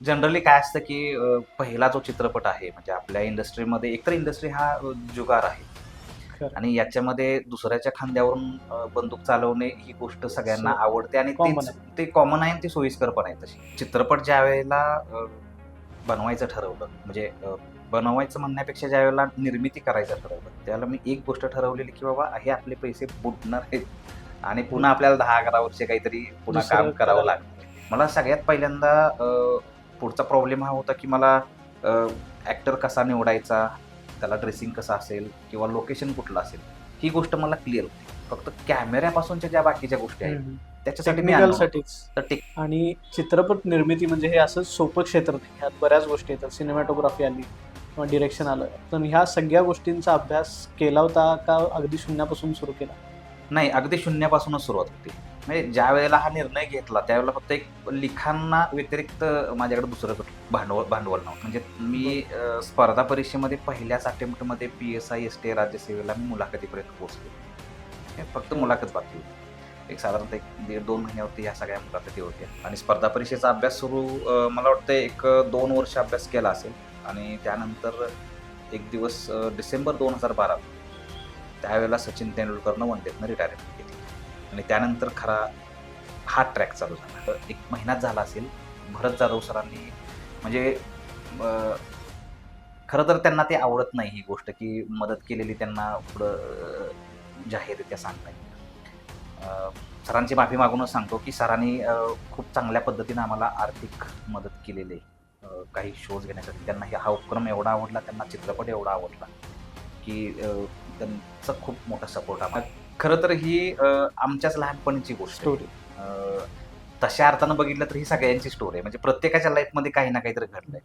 Generally काय असतं की अ, पहिला जो चित्रपट आहे म्हणजे आपल्या इंडस्ट्रीमध्ये एकतर इंडस्ट्री हा अ, जुगार आहे. खरं. आणि याच्यामध्ये दुसऱ्याच्या खांद्यावरून अ, बंदूक चालवणे ही गोष्ट सगळ्यांना सो- आवडते आणि common तीच- ते कॉमन आहे आणि ती सोयीस्कर पण आहे. तशी चित्रपट ज्या वेळेला अ, बनवायचं ठरवलं म्हणजे अ, बनवायचं म्हणण्यापेक्षा ज्या वेळेला निर्मिती करायचं ठरवलं त्यावेळेला मी एक गोष्ट ठरवलेली की बाबा हे आपले पैसे बुडणार आहेत. आणि पुन्हा आपल्याला दहा अकरा वर्षे काहीतरी पुन्हा दुसरं काम करावं करायला लागणार मला सगळ्यात पहिल्यांदा अ, पुढचा प्रॉब्लेम हा होता की मला ॲक्टर कसा निवडायचा त्याला ड्रेसिंग कसं असेल किंवा लोकेशन कुठलं असेल ही गोष्ट मला क्लिअर होती. फक्त कॅमेऱ्यापासूनच्या ज्या बाकीच्या गोष्टी आहेत. त्याच्यासाठी मी तर आणि चित्रपट निर्मिती म्हणजे हे असं सोपं क्षेत्र नाही. ह्यात बऱ्याच गोष्टी येतात. सिनेमॅटोग्राफी आली किंवा डिरेक्शन आलं. पण ह्या सगळ्या गोष्टींचा अभ्यास केला होता का अगदी शून्यापासून सुरू केला? नाही अगदी शून्यापासूनच सुरुवात होती. म्हणजे ज्या वेळेला हा निर्णय घेतला त्यावेळेला फक्त एक लिखाणा व्यतिरिक्त माझ्याकडे दुसरं भांडवल भांडवल नव्हतं. म्हणजे मी स्पर्धा परीक्षेमध्ये पहिल्याच अटेम्प्टमध्ये P S I S T राज्यसेवेला मी मुलाखतीपर्यंत पोहोचले. हे फक्त मुलाखत बाकी होती. एक साधारणतः एक दीड दोन महिन्यावरती ह्या सगळ्या मुलाखती होत्या. आणि स्पर्धा परीक्षेचा अभ्यास सुरू मला वाटतं एक दोन वर्ष अभ्यास केला असेल. आणि त्यानंतर एक दिवस डिसेंबर दोन हजार बारा त्यावेळेला सचिन तेंडुलकरनं वन डेतनं रिटायरमेंट घेतली आणि त्यानंतर खरा हा ट्रॅक चालू झाला. एक महिनाच झाला असेल भरत जाधव सरांनी म्हणजे खरं तर त्यांना ते आवडत नाही ही गोष्ट की मदत केलेली त्यांना पुढं जाहीररित्या सांगता येईल. सरांची माफी मागूनच सांगतो की सरांनी खूप चांगल्या पद्धतीनं आम्हाला आर्थिक मदत केलेली आहे. काही शोज घेण्यासाठी त्यांना हा उपक्रम एवढा आवडला त्यांना चित्रपट एवढा आवडला. की त्यांचा खूप मोठा सपोर्ट आम्हाला. खरं तर ही आमच्याच लहानपणीची गोष्ट तशा अर्थानं बघितलं तर ही सगळ्यांची स्टोरी आहे. म्हणजे प्रत्येकाच्या लाईफमध्ये काही ना काहीतरी घडलंय.